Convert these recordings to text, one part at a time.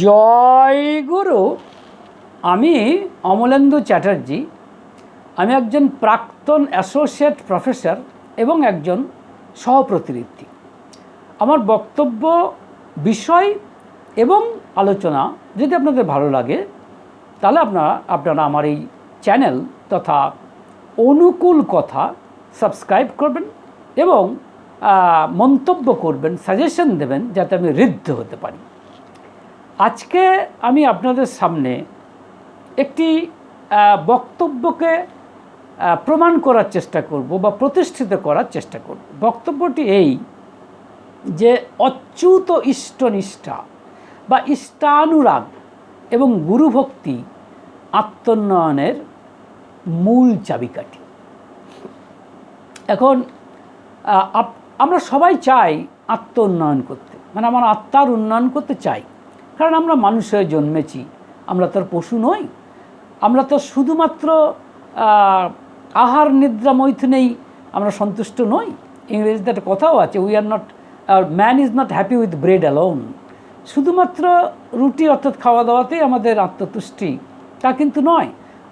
জয় গুরু, আমি অমলেন্দু চ্যাটার্জি। আমি একজন প্রাক্তন অ্যাসোসিয়েট প্রফেসর এবং একজন সহপ্রতিনিধি। আমার বক্তব্য, বিষয় এবং আলোচনা যদি আপনাদের ভালো লাগে, তাহলে আপনারা আপনারা আমার এই চ্যানেল তথা অনুকূল কথা সাবস্ক্রাইব করবেন এবং মন্তব্য করবেন, সাজেশন দেবেন যাতে আমি ঋদ্ধ হতে পারি। আজকে আমি আপনাদের সামনে একটি বক্তব্যকে প্রমাণ করার চেষ্টা করব বা প্রতিষ্ঠিত করার চেষ্টা করব। বক্তব্যটি এই যে অচ্যুত ইষ্টনিষ্ঠা বা ইষ্টানুরাগ এবং গুরুভক্তি আত্মোন্নয়নের মূল চাবিকাঠি। এখন আমরা সবাই চাই আত্ম উন্নয়ন করতে। মানে আমার আত্মার উন্নয়ন করতে চাই। কারণ আমরা মানুষ হয়ে জন্মেছি, আমরা তো আর পশু নই। আমরা তো শুধুমাত্র আহার নিদ্রা মৈথুনেই আমরা সন্তুষ্ট নই। ইংরেজিতে একটা কথাও আছে we are not man is not happy with bread alone শুধুমাত্র রুটি অর্থাৎ খাওয়া দাওয়াতেই আমাদের আত্মতুষ্টি, তা কিন্তু নয়।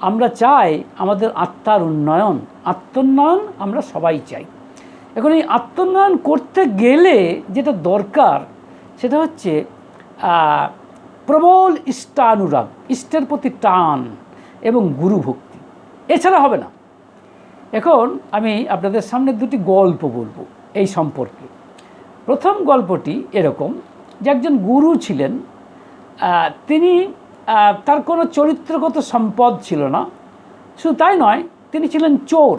আমরা চাই আমাদের আত্মার উন্নয়ন, আত্মোন্নয়ন আমরা সবাই চাই। এখন এই আত্মোন্নয়ন করতে গেলে যেটা দরকার, সেটা হচ্ছে প্রবল ইষ্টানুরাগ, ইষ্টের প্রতি টান এবং গুরুভক্তি এছাড়া হবে না। এখন আমি আপনাদের সামনে দুটি গল্প বলব এই সম্পর্কে। প্রথম গল্পটি এরকম যে একজন গুরু ছিলেন তিনি তার কোনো চরিত্রগত সম্পদ ছিল না। শুধু তাই নয়, তিনি ছিলেন চোর।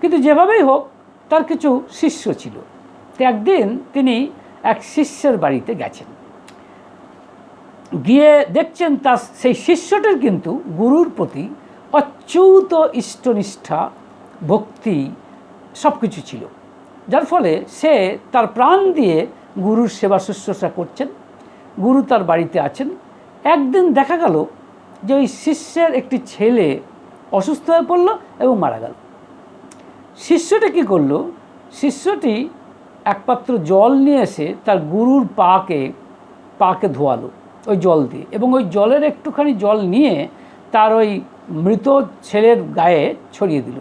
কিন্তু যেভাবেই হোক, তার কিছু শিষ্য ছিল। তো একদিন তিনি এক শিষ্যের বাড়িতে গেছেন। গিয়ে দেখছেন তার সেই শিষ্যটির কিন্তু গুরুর প্রতি অচ্যুত ইষ্টনিষ্ঠা, ভক্তি সব কিছু ছিল। যার ফলে সে তার প্রাণ দিয়ে গুরুর সেবা শুশ্রূষা করছেন। গুরু তার বাড়িতে আছেন। একদিন দেখা গেল যে ওই শিষ্যের একটি ছেলে অসুস্থ হয়ে পড়ল এবং মারা গেল। শিষ্যটি কী করল? শিষ্যটি এক পাত্র জল নিয়ে এসে তার গুরুর পাকে পাকে ধোয়ালো। ওই জল দিয়ে এবং ওই জলের একটুখানি জল নিয়ে তার ওই মৃত ছেলের গায়ে ছড়িয়ে দিল।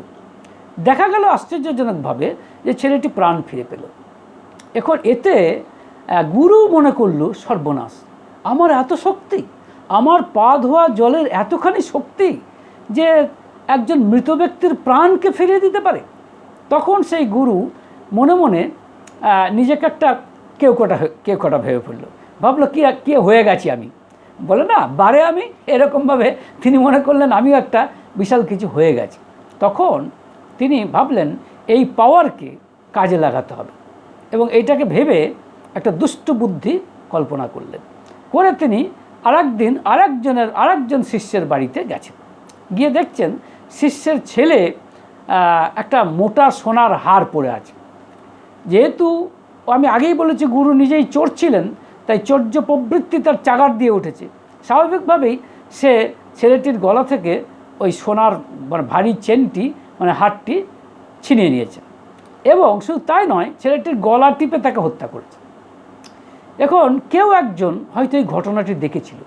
দেখা গেল আশ্চর্যজনকভাবে যে ছেলেটি প্রাণ ফিরে পেল। এখন এতে গুরু মনে করল, সর্বনাশ। আমার এত শক্তি, আমার পা ধোয়া জলের এতখানি শক্তি যে একজন মৃত ব্যক্তির প্রাণকে ফিরিয়ে দিতে পারে। তখন সেই গুরু মনে মনে নিজেকে একটা কেউ কটা কেউ কটা ভেবে ফেলল ভাবলো, কি, কে হয়ে গেছি আমি? বলে, না, বারে আমি এরকমভাবে তিনি মনে করলেন আমিও একটা বিশাল কিছু হয়ে গেছি। তখন তিনি ভাবলেন, এই পাওয়ারকে কাজে লাগাতে হবে। এবং এইটাকে ভেবে একটা দুষ্ট বুদ্ধি কল্পনা করলেন। করে তিনি আরেক দিন আরেকজনের, আরেকজন শিষ্যের বাড়িতে গেছেন। গিয়ে দেখছেন শিষ্যের ছেলে একটা মোটা সোনার হার পরে আছে। যেহেতু আমি আগেই বলেছি, গুরু নিজেই চোর ছিলেন তাই চর্য প্রবৃত্তি তার চাগার দিয়ে উঠেছে। স্বাভাবিকভাবেই সে ছেলেটির গলা থেকে ওই সোনার মানে ভারী চেনটি মানে হারটি ছিনিয়ে নিয়েছে। এবং শুধু তাই নয়, ছেলেটির গলা টিপে তাকে হত্যা করেছে। এখন কেউ একজন হয়তো এই ঘটনাটি দেখেছিল।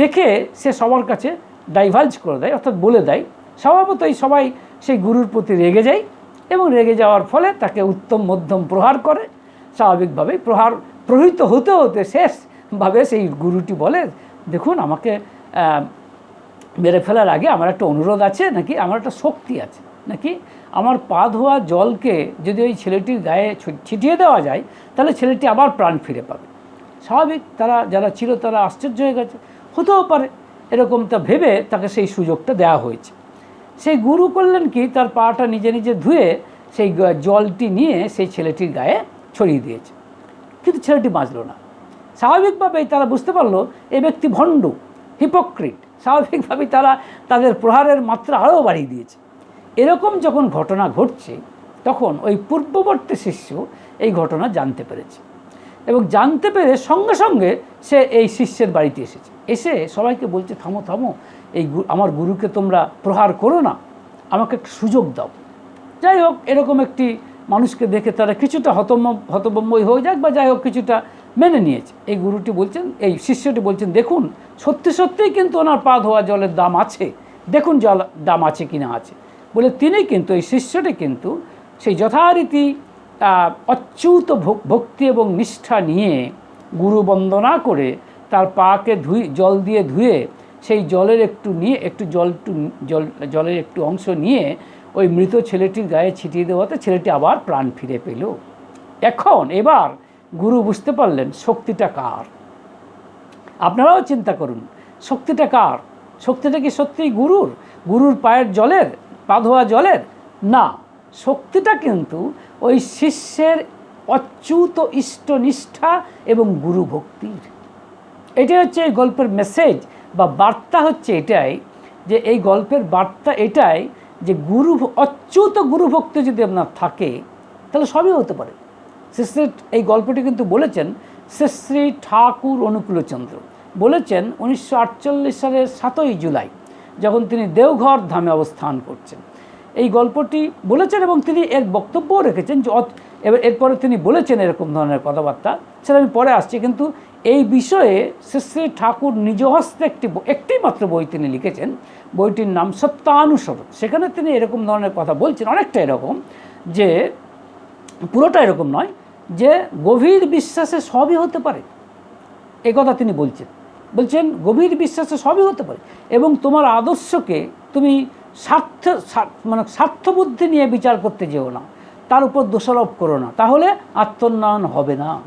দেখে সে সবার কাছে ডাইভার্জ করে দেয়, অর্থাৎ বলে দেয়। স্বভাবতই সবাই সেই গুরুর প্রতি রেগে যায় এবং রেগে যাওয়ার ফলে তাকে উত্তম, মধ্যম প্রহার করে। স্বাভাবিকভাবেই প্রহার প্রহিত হতে হতে শেষভাবে সেই গুরুটি বলে, দেখুন, আমাকে মেরে ফেলার আগে আমার একটা অনুরোধ আছে নাকি? আমার একটা শক্তি আছে নাকি? আমার পা ধোয়া জলকে যদি ওই ছেলেটির গায়ে ছিটিয়ে দেওয়া যায়, তাহলে ছেলেটি আবার প্রাণ ফিরে পাবে। স্বাভাবিক, তারা, যারা ছিল তারা আশ্চর্য হয়ে গেছে। হতেও পারে, এরকমটা ভেবে তাকে সেই সুযোগটা দেওয়া হয়েছে। সেই গুরু করলেন কি? তার পাটা নিজে নিজে ধুয়ে সেই জলটি নিয়ে সেই ছেলেটির গায়ে ছড়িয়ে দিয়েছে। কিন্তু ছেলেটি বাঁচল না। স্বাভাবিকভাবেই তারা বুঝতে পারল এ ব্যক্তি ভণ্ড হিপোক্রিট স্বাভাবিকভাবেই তারা তাদের প্রহারের মাত্রা আরও বাড়িয়ে দিয়েছে। এরকম যখন ঘটনা ঘটছে, তখন ওই পূর্ববর্তী শিষ্য এই ঘটনা জানতে পেরেছে এবং জানতে পেরে সঙ্গে সঙ্গে সে এই শিষ্যের বাড়িতে এসেছে। এসে সবাইকে বলছে, থামো থামো, এই আমার গুরুকে তোমরা প্রহার করো না, আমাকে একটা সুযোগ দাও। যাই হোক, এরকম একটি মানুষকে দেখে তারা কিছুটা হতম হতবম্বই হয়ে যাক বা যাই হোক কিছুটা মেনে নিয়েছে। এই গুরুটি বলছেন, এই শিষ্যটি বলছেন, দেখুন, সত্যি সত্যিই কিন্তু ওনার পা ধোয়া জলের দাম আছে। দেখুন জল দাম আছে কি না আছে। বলে তিনি কিন্তু, এই শিষ্যটি কিন্তু সেই যথারীতি অচ্যুত ভক্তি এবং নিষ্ঠা নিয়ে গুরু বন্দনা করে তার পাকে ধুই, জল দিয়ে ধুয়ে সেই জলের একটু নিয়ে, একটু জল জল জলের একটু অংশ নিয়ে ওই মৃত ছেলেটির গায়ে ছিটিয়ে দেওয়াতে ছেলেটি আবার প্রাণ ফিরে পেল। এখন এবার গুরু বুঝতে পারলেন শক্তিটা কার। আপনারাও চিন্তা করুন, শক্তিটা কার? শক্তিটা কি সত্যিই গুরুর? গুরুর পায়ের জলের, পা ধোয়া জলের? না, শক্তিটা কিন্তু ওই শিষ্যের অচ্যুত ইষ্টনিষ্ঠা এবং গুরু ভক্তির। এটাই হচ্ছে এই গল্পের মেসেজ বা বার্তা হচ্ছে এটাই যে এই গল্পের বার্তা এটাই যে গুরু অচ্যুত গুরু ভক্তি যদি আপনার থাকে, তাহলে সবই হতে পারে। শ্রী এই গল্পটি কিন্তু বলেছেন শ্রী ঠাকুর অনুকূলচন্দ্র। বলেছেন উনিশশো আটচল্লিশ সালের সাতই জুলাই, যখন তিনি দেওঘর ধামে অবস্থান করছেন। এই গল্পটি বলেছেন এবং তিনি এর বক্তব্যও রেখেছেন যে এবার এরপরে তিনি বলেছেন এরকম ধরনের কথাবার্তা। সেটা আমি পরে আসছি, কিন্তু এই বিষয়ে শ্রী ঠাকুর নিজ হস্তে একটি একটি মাত্র বই তিনি লিখেছেন। বইটির নাম সত্যানুসরণ সেখানে তিনি এরকম ধরনের কথা বলছেন, অনেকটা এরকম, যে পুরোটা এরকম নয়, যে গভীর বিশ্বাসে সবই হতে পারে। এ কথা তিনি বলছেন। বলছেন, গভীর বিশ্বাসে সবই হতে পারে এবং তোমার আদর্শকে তুমি স্বার্থ, স্বার্থ- মানে স্বার্থবুদ্ধি নিয়ে বিচার করতে যেও না। তার উপর দোষারোপ করো না। তাহলে আত্মোন্নয়ন হবে না।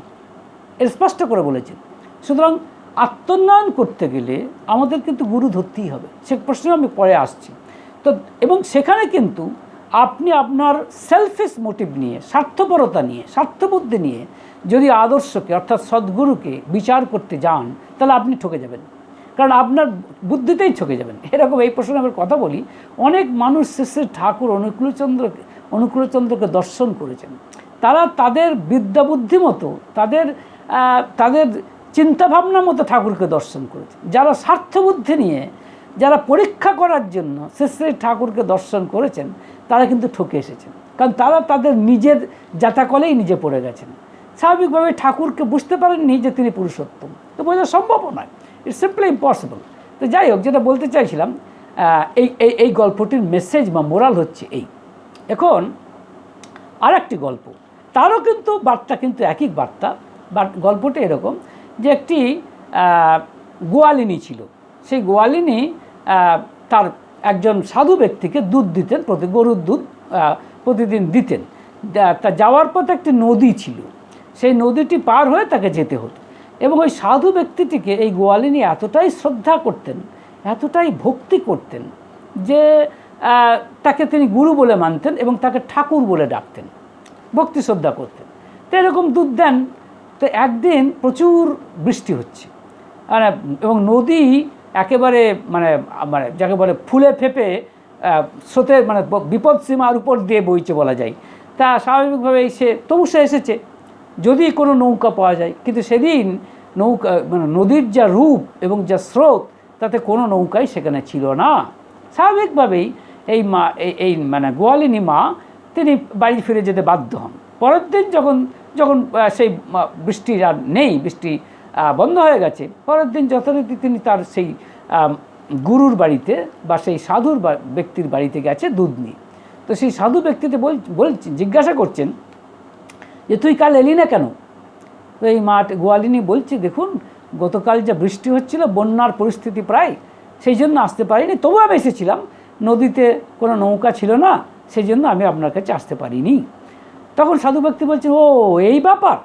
এর স্পষ্ট করে বলেছেন। সুতরাং আত্মোন্নয়ন করতে গেলে আমাদের কিন্তু গুরু ধরতেই হবে। সে প্রশ্নে আমি পরে আসছি। তো, এবং সেখানে কিন্তু আপনি আপনার সেলফিশ মোটিভ নিয়ে, স্বার্থপরতা নিয়ে, স্বার্থবুদ্ধি নিয়ে যদি আদর্শকে, অর্থাৎ সদ্গুরুকে বিচার করতে যান, তাহলে আপনি ঠকে যাবেন। কারণ আপনার বুদ্ধিতেই ঠকে যাবেন। এরকম এই প্রশ্নে আমি কথা বলি, অনেক মানুষ শ্রী ঠাকুর অনুকূলচন্দ্রকে অনুকূলচন্দ্রকে দর্শন করেছেন। তারা তাদের বিদ্যাবুদ্ধি মতো তাদের তাদের চিন্তাভাবনা মতো ঠাকুরকে দর্শন করেছে। যারা স্বার্থবুদ্ধি নিয়ে, যারা পরীক্ষা করার জন্য শ্রী ঠাকুরকে দর্শন করেছেন, তারা কিন্তু ঠকে এসেছেন। কারণ তারা তাদের নিজের জাতাকলেই নিজে পড়ে গেছেন। স্বাভাবিকভাবে ঠাকুরকে বুঝতে পারেননি যে তিনি পুরুষোত্তম। তো বোঝা সম্ভব নয়। ইটস সিম্পলি ইম্পসিবল তো যাই হোক, যেটা বলতে চাইছিলাম এই এই এই গল্পটির মেসেজ বা মোরাল হচ্ছে এই। এখন আর একটি গল্প। তারও কিন্তু বার্তা কিন্তু একই বার্তা বাট গল্পটা এরকম যে একটি গোয়ালিনী ছিল। সেই গোয়ালিনী তার একজন সাধু ব্যক্তিকে দুধ দিতেন, প্রতি গরুর দুধ প্রতিদিন দিতেন। তা যাওয়ার পথে একটি নদী ছিল। সেই নদীটি পার হয়ে তাকে যেতে হতো। এবং ওই সাধু ব্যক্তিটিকে এই গোয়ালিনী এতটাই শ্রদ্ধা করতেন, এতটাই ভক্তি করতেন যে তাকে তিনি গুরু বলে মানতেন এবং তাকে ঠাকুর বলে ডাকতেন। ভক্তি শ্রদ্ধা করতেন। তো এরকম দুধ দেন তো একদিন প্রচুর বৃষ্টি হচ্ছে। আর এবং নদী একেবারে মানে মানে যাকে বলে ফুলে ফেপে আহ, স্রোতে মানে বিপদ সীমার উপর দিয়ে বইছে বলা যায়। তা স্বাভাবিকভাবে সে তবু সে এসেছে। যদি কোনো নৌকা পাওয়া যায় কিন্তু সেদিন নৌকা মানে নদীর যা রূপ এবং যা স্রোত তাতে কোনো নৌকাই সেখানে ছিল না। স্বাভাবিকভাবেই এই মা এই মানে গোয়ালিনী মা তিনি বাড়ি ফিরে যেতে বাধ্য হন। পরের দিন যখন যখন সেই বৃষ্টি আর নেই, বৃষ্টি বন্ধ হয়ে গেছে, পরের দিন যথারীতি তিনি তার সেই গুরুর বাড়িতে বা সেই সাধুর ব্যক্তির বাড়িতে গেছে দুধ নিয়ে। তো সেই সাধু ব্যক্তিতে বল বলছেন জিজ্ঞাসা করছেন যে, তুই কাল এলি না কেন? তো এই মাঠ গোয়ালিনী বলছে, দেখুন, গতকাল যা বৃষ্টি হচ্ছিল, বন্যার পরিস্থিতি প্রায়, সেই জন্য আসতে পারিনি, তবু আমি এসেছিলাম। নদীতে কোনো নৌকা ছিল না, সেই জন্য আমি আপনার কাছে আসতে পারিনি। তখন সাধু ব্যক্তি বলছে, ও, এই ব্যাপার?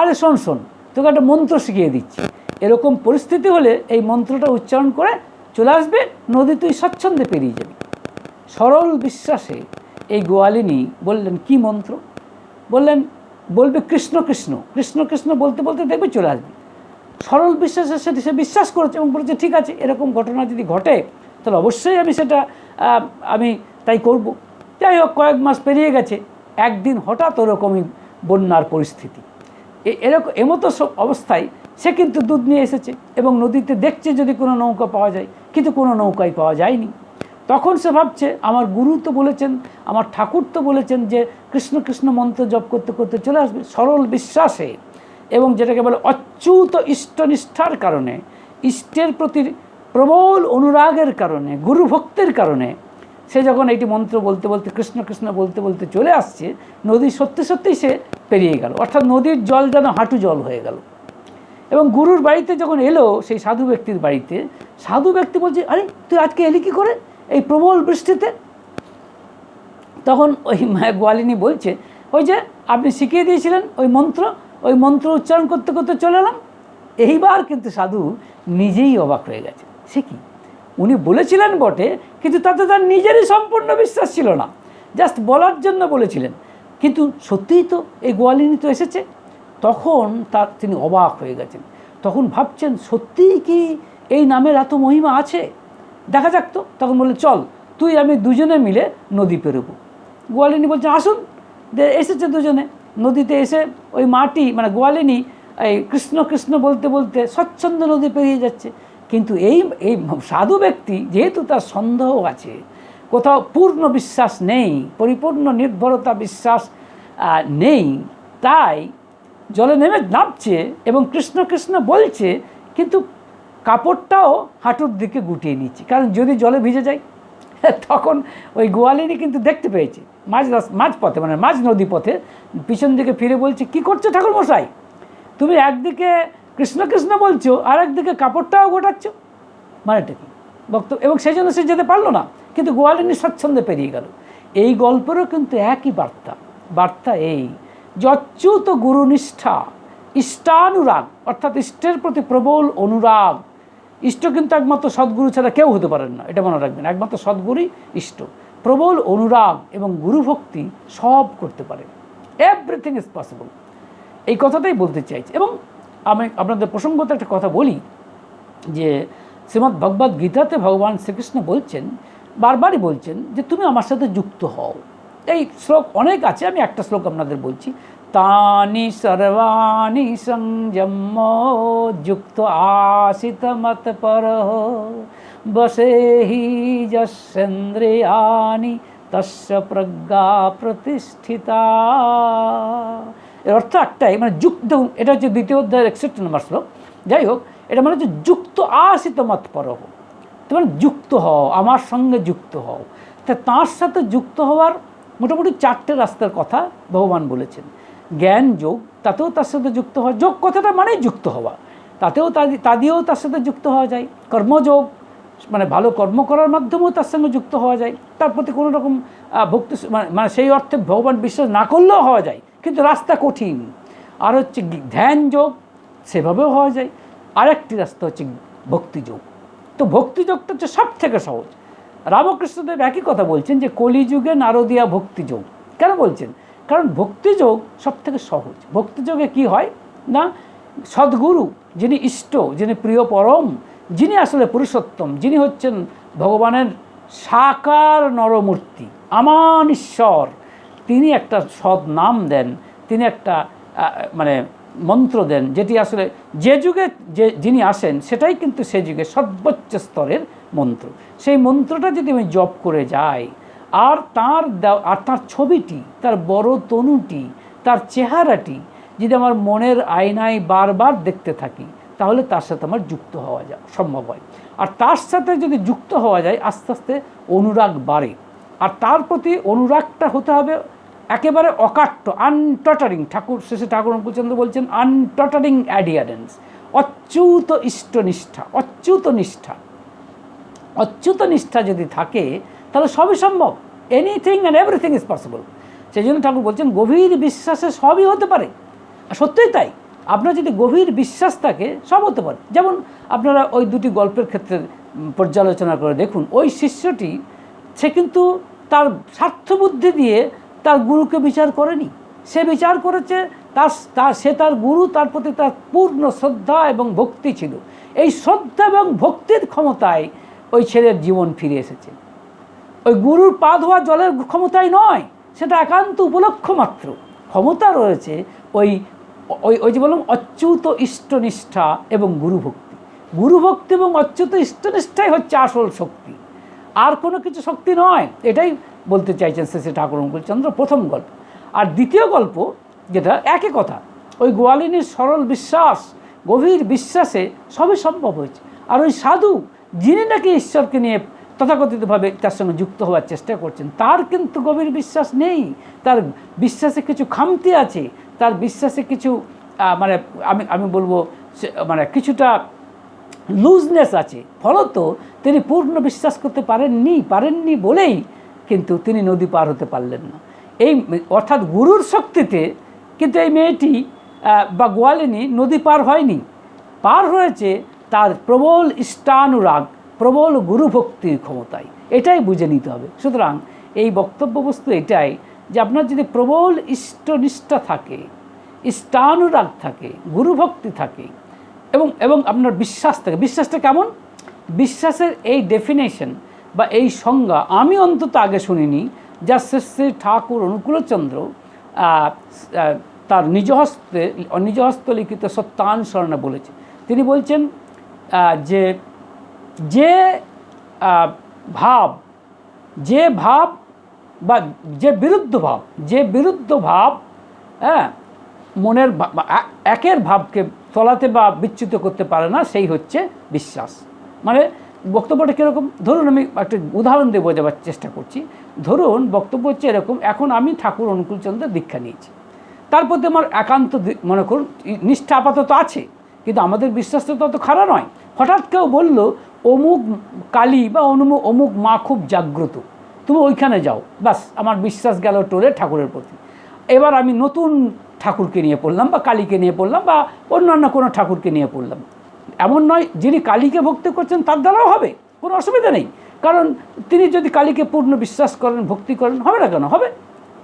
আরে শোন শোন, তোকে একটা মন্ত্র শিখিয়ে দিচ্ছি। এরকম পরিস্থিতি হলে এই মন্ত্রটা উচ্চারণ করে চলে আসবে, নদী তুই স্বচ্ছন্দে পেরিয়ে যাবি। সরল বিশ্বাসে এই গোয়ালিনী বললেন, কি মন্ত্র? বললেন, বলবে কৃষ্ণ কৃষ্ণ কৃষ্ণ কৃষ্ণ বলতে বলতে দেখবে চলে আসবে। সরল বিশ্বাসের সাথে সে বিশ্বাস করেছে এবং বলেছে, ঠিক আছে, এরকম ঘটনা যদি ঘটে, তাহলে অবশ্যই আমি সেটা আমি তাই করব। যাই হোক, কয়েক মাস পেরিয়ে গেছে। একদিন হঠাৎ ওরকমই বন্যার পরিস্থিতি। এরকম এমতো অবস্থায় সে কিন্তু দুধ নিয়ে এসেছে এবং নদীতে দেখছে যদি কোনো নৌকা পাওয়া যায়, কিন্তু কোনো নৌকাই পাওয়া যায়নি। তখন সে ভাবছে, আমার গুরু তো বলেছেন, আমার ঠাকুর তো বলেছেন যে কৃষ্ণ কৃষ্ণ মন্ত্র জপ করতে করতে চলে আসবে। সরল বিশ্বাসে এবং যেটাকে বলে অচ্যুত ইষ্টনিষ্ঠার কারণে, ইষ্টের প্রতি প্রবল অনুরাগের কারণে গুরু ভক্তের কারণে সে যখন এইটি মন্ত্র বলতে বলতে, কৃষ্ণ কৃষ্ণ বলতে বলতে চলে আসছে, নদী সত্যি সত্যিই সে পেরিয়ে গেল। অর্থাৎ নদীর জল যেন হাঁটু জল হয়ে গেল। এবং গুরুর বাড়িতে যখন এলো সেই সাধু ব্যক্তির বাড়িতে, সাধু ব্যক্তি বলছে, আরে, তুই আজকে এলি কী করে? এই প্রবল বৃষ্টিতে? তখন ওই গোয়ালিনী বলছে, ওই যে আপনি শিখিয়ে দিয়েছিলেন ওই মন্ত্র ওই মন্ত্র উচ্চারণ করতে করতে চলে এলাম। এইবার কিন্তু সাধু নিজেই অবাক হয়ে গেছে। সে কি? উনি বলেছিলেন বটে, কিন্তু তাতে তার নিজেরই সম্পূর্ণ বিশ্বাস ছিল না। জাস্ট বলার জন্য বলেছিলেন। কিন্তু সত্যিই তো এই গোয়ালিনী তো এসেছে। তখন তার তিনি অবাক হয়ে গেছেন। তখন ভাবছেন, সত্যিই কি এই নামের এত মহিমা আছে? দেখা যাক তো। তখন বললেন, চল, তুই আমি দুজনে মিলে নদী পেরোবো। গোয়ালিনী বলছে, আসুন এসেছে দুজনে। নদীতে এসে ওই মাটি মানে গোয়ালিনী, এই কৃষ্ণ কৃষ্ণ বলতে বলতে স্বচ্ছন্দ নদী পেরিয়ে যাচ্ছে। কিন্তু এই এই সাধু ব্যক্তি যেহেতু তার সন্দেহ আছে, কোথাও পূর্ণ বিশ্বাস নেই, পরিপূর্ণ নির্ভরতা বিশ্বাস নেই, তাই জলে নেমে নামছে এবং কৃষ্ণ কৃষ্ণ বলছে, কিন্তু কাপড়টাও হাঁটুর দিকে গুটিয়ে নিচ্ছে। কারণ যদি জলে ভিজে যায়, তখন ওই গোয়ালিনী কিন্তু দেখতে পেয়েছে। মাঝ মাঝ পথে মানে মাঝ নদী পথে পিছন দিকে ফিরে বলছে, কি করছ ঠাকুর মশাই তুমি একদিকে কৃষ্ণ কৃষ্ণ বলছো আর একদিকে কাপড়টাও গোটাচ্ছ। মানেটা কি? বক্তব্য এবং সেই জন্য সে যেতে পারল না, কিন্তু গোয়ালিনী স্বচ্ছন্দে পেরিয়ে গেল। এই গল্পেরও কিন্তু একই বার্তা। বার্তা এই যে অচ্যুত গুরুনিষ্ঠা, ইষ্টানুরাগ, অর্থাৎ ইষ্টের প্রতি প্রবল অনুরাগ। ইষ্ট কিন্তু একমাত্র সদ্গুরু ছাড়া কেউ হতে পারেন না, এটা মনে রাখবেন। একমাত্র সদ্গুরুই ইষ্ট। প্রবল অনুরাগ এবং গুরুভক্তি সব করতে পারে। এভরিথিং ইজ পসিবল এই কথাটাই বলতে চাইছি। এবং আমি আপনাদের প্রসঙ্গত একটা কথা বলি, যে শ্রীমদ্ ভগবদ্ গীতাতে ভগবান শ্রীকৃষ্ণ বলছেন, বারবারই বলছেন যে তুমি আমার সাথে যুক্ত হও। এই শ্লোক অনেক আছে, আমি একটা শ্লোক আপনাদের বলছি। তানি সর্বাণি সংযম যুক্ত আসিত মত পর বসে হি যশেন্দ্রিয়ানি তস্য প্রজ্ঞা প্রতিষ্ঠিতা। এর অর্থ একটাই মানে যুক্ত, এটা হচ্ছে দ্বিতীয় অধ্যায়ের একষট্টি নম্বর শ্লোক। যাই হোক, এটা মানে হচ্ছে যুক্ত আসিত মত পরহ। তো মানে যুক্ত হও, আমার সঙ্গে যুক্ত হও। তা তাঁর সাথে যুক্ত হওয়ার মোটামুটি চারটে রাস্তার কথা ভগবান বলেছেন। জ্ঞান যোগ, তাতেও তার সাথে যুক্ত হওয়া, যোগ কথাটা মানেই যুক্ত হওয়া। তাতেও তা দিয়েও তার সাথে যুক্ত হওয়া যায়। কর্মযোগ মানে ভালো কর্ম করার মাধ্যমেও তার সঙ্গে যুক্ত হওয়া যায়। তার প্রতি কোনো রকম ভক্তি মানে মানে সেই অর্থে ভগবান বিশ্বাস না করলেও হওয়া যায়। কিন্তু রাস্তা কঠিন। আর হচ্ছে ধ্যান যোগ, সেভাবেও হওয়া যায়। আরেকটি রাস্তা হচ্ছে ভক্তিযোগ তো ভক্তিযোগটা হচ্ছে সব থেকে সহজ রামকৃষ্ণদেব একই কথা বলছেন যে, কলিযুগে নারদিয়া ভক্তিযোগ কেন বলছেন? কারণ ভক্তিযোগ সব থেকে সহজ। ভক্তিযোগে কি হয়? না, সদ্গুরু, যিনি ইষ্ট, যিনি প্রিয় পরম, যিনি আসলে পুরুষোত্তম, যিনি হচ্ছেন ভগবানের সাকার নরমূর্তি আমান ঈশ্বর। তিনি একটা সৎ নাম দেন, তিনি একটা মানে মন্ত্র দেন, যেটি আসলে যে যুগে যে যিনি আসেন, সেটাই কিন্তু সে যুগে সর্বোচ্চ স্তরের মন্ত্র। সেই মন্ত্রটা যদি আমি জপ করে যাই, আর তার আর তার ছবিটি, তার বড় তনুটি, তার চেহারাটি যদি আমার মনের আয়নায় বারবার দেখতে থাকি, তাহলে তার সাথে আমার যুক্ত হওয়া যায়, সম্ভব হয়। আর তার সাথে যদি যুক্ত হওয়া যায়, আস্তে আস্তে অনুরাগ বাড়ে। আর তার প্রতি অনুরাগটা হতে হবে একেবারে অকাট্য আনটটারিং ঠাকুর শেষে ঠাকুর অনুকূলচন্দ্র বলছেন আনটটারিং অ্যাডিয়ারেন্স অচ্যুত ইষ্টনিষ্ঠা, অচ্যুত নিষ্ঠা। অচ্যুত নিষ্ঠা যদি থাকে, তাহলে সবই সম্ভব। Anything and everything is possible সেই জন্য ঠাকুর বলছেন, গভীর বিশ্বাসে সবই হতে পারে। সত্যিই তাই। আপনার যদি গভীর বিশ্বাস থাকে, সব হতে পারে। যেমন আপনারা ওই দুটি গল্পের ক্ষেত্রে পর্যালোচনা করে দেখুন, ওই শিষ্যটি, সে কিন্তু তার স্বার্থবুদ্ধি দিয়ে তার গুরুকে বিচার করেনি। সে বিচার করেছে, তার তার, সে তার গুরু, তার প্রতি তার পূর্ণ শ্রদ্ধা এবং ভক্তি ছিল। এই শ্রদ্ধা এবং ভক্তির ক্ষমতায় ওই ছেলের জীবন ফিরে এসেছে। ওই গুরুর পা ধোয়া জলের ক্ষমতায় নয়, সেটা একান্ত উপলক্ষ মাত্র। ক্ষমতা রয়েছে ওই ওই ওই যে বললাম, অচ্যুত ইষ্টনিষ্ঠা এবং গুরুভক্তি। গুরুভক্তি এবং অচ্যুত ইষ্টনিষ্ঠাই হচ্ছে আসল শক্তি। আর কোনো কিছু শক্তি নয়। এটাই বলতে চাইছেন শ্রী ঠাকুর অনুকূলচন্দ্র প্রথম গল্প। আর দ্বিতীয় গল্প যেটা একই কথা, ওই গোয়ালিনীর সরল বিশ্বাস, গভীর বিশ্বাসে সবই সম্ভব হয়েছে। আর ওই সাধু, যিনি নাকি ঈশ্বরকে নিয়ে তথাকথিতভাবে তার সঙ্গে যুক্ত হওয়ার চেষ্টা করছেন, তার কিন্তু গভীর বিশ্বাস নেই। তার বিশ্বাসে কিছু খামতি আছে, তার বিশ্বাসে কিছু মানে আমি আমি বলব মানে কিছুটা লুজনেস আছে। ফলত তিনি পূর্ণ বিশ্বাস করতে পারেননি পারেননি বলেই কিন্তু তিনি নদী পার হতে পারলেন না। এই অর্থাৎ গুরুর শক্তিতে কিন্তু এই মেয়েটি বা গোয়ালিনী নদী পার হয়নি। পার হয়েছে তার প্রবল ইষ্টানুরাগ, প্রবল গুরুভক্তির ক্ষমতায়। এটাই বুঝে নিতে হবে। সুতরাং এই বক্তব্য বস্তু এটাই যে আপনার যদি প্রবল ইষ্টনিষ্ঠা থাকে, ইষ্টানুরাগ থাকে, গুরুভক্তি থাকে এবং এবং আপনার বিশ্বাস থাকে, বিশ্বাসটা কেমন? বিশ্বাসের এই ডেফিনেশন বা এই সংজ্ঞা আমি অন্তত আগে শুনিনি, যা শ্রী শ্রী ঠাকুর অনুকূলচন্দ্র তার নিজ হস্তে, নিজ হস্ত লিখিত সত্যানুসরণে বলেছে। তিনি বলছেন যে যে ভাব যে ভাব বা যে বিরুদ্ধ ভাব, যে বিরুদ্ধ ভাব হ্যাঁ মনের একের ভাবকে তলাতে বা বিচ্যুত করতে পারে না, সেই হচ্ছে বিশ্বাস। মানে বক্তব্যটা কীরকম? ধরুন আমি একটা উদাহরণ দিয়ে বোঝাবার চেষ্টা করছি। ধরুন বক্তব্য হচ্ছে এরকম, এখন আমি ঠাকুর অনুকূলচন্দ্রের দীক্ষা নিয়েছি। তার প্রতি আমার একান্ত মনে করুন নিষ্ঠা আপাতত আছে, কিন্তু আমাদের বিশ্বাসটা তো অত খারাপ নয়। হঠাৎ কেউ বলল, অমুক কালী বা অনুমু, অমুক মা খুব জাগ্রত। তুমি ওইখানে যাও। ব্যাস, আমার বিশ্বাস গেল টোরে ঠাকুরের প্রতি। এবার আমি নতুন ঠাকুরকে নিয়ে পড়লাম বা কালীকে নিয়ে পড়লাম বা অন্যান্য কোনো ঠাকুরকে নিয়ে পড়লাম। এমন নয় যিনি কালীকে ভক্তি করছেন, তার দ্বারাও হবে। কোনো অসুবিধা নেই। কারণ তিনি যদি কালীকে পূর্ণ বিশ্বাস করেন, ভক্তি করেন, হবে না কেন? হবে।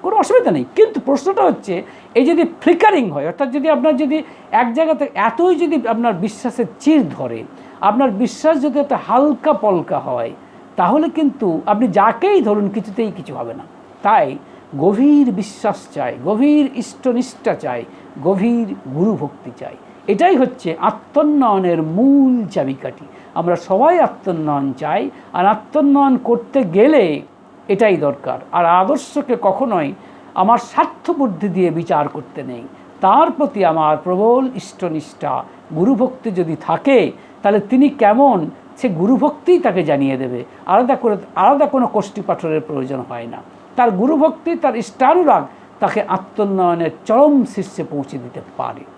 কোনো অসুবিধা নেই। কিন্তু প্রশ্নটা হচ্ছে, এই যদি ফ্লিকারিং হয়, অর্থাৎ যদি আপনার যদি এক জায়গাতে এতই যদি আপনার বিশ্বাসের চির ধরে, আপনার বিশ্বাস যদি একটা হালকা পলকা হয়, তাহলে কিন্তু আপনি যাকেই ধরুন কিছুতেই কিছু হবে না। তাই গভীর বিশ্বাস চাই, গভীর ইষ্টনিষ্ঠা চাই, গভীর গুরুভক্তি চাই। এটাই হচ্ছে আত্মোন্নয়নের মূল চাবিকাঠি। আমরা সবাই আত্মোন্নয়ন চাই, আর আত্মোন্নয়ন করতে গেলে এটাই দরকার। আর আদর্শকে কখনোই আমার স্বার্থ বুদ্ধি দিয়ে বিচার করতে নেই। তার প্রতি আমার প্রবল ইষ্টনিষ্ঠা। গুরুভক্তি যদি থাকে, তাহলে তিনি কেমন? সে গুরুভক্তিই তাকে জানিয়ে দেবে। আলাদা করে, আলাদা কোনো কোষ্ঠী পাঠরের প্রয়োজন হয় না। তার গুরুভক্তি, তার ইষ্টানুরাগ তাকে আত্মোন্নয়নের চরম শীর্ষে পৌঁছে দিতে পারে।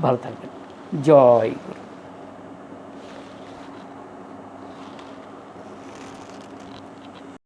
ভালো থাকবেন। জয়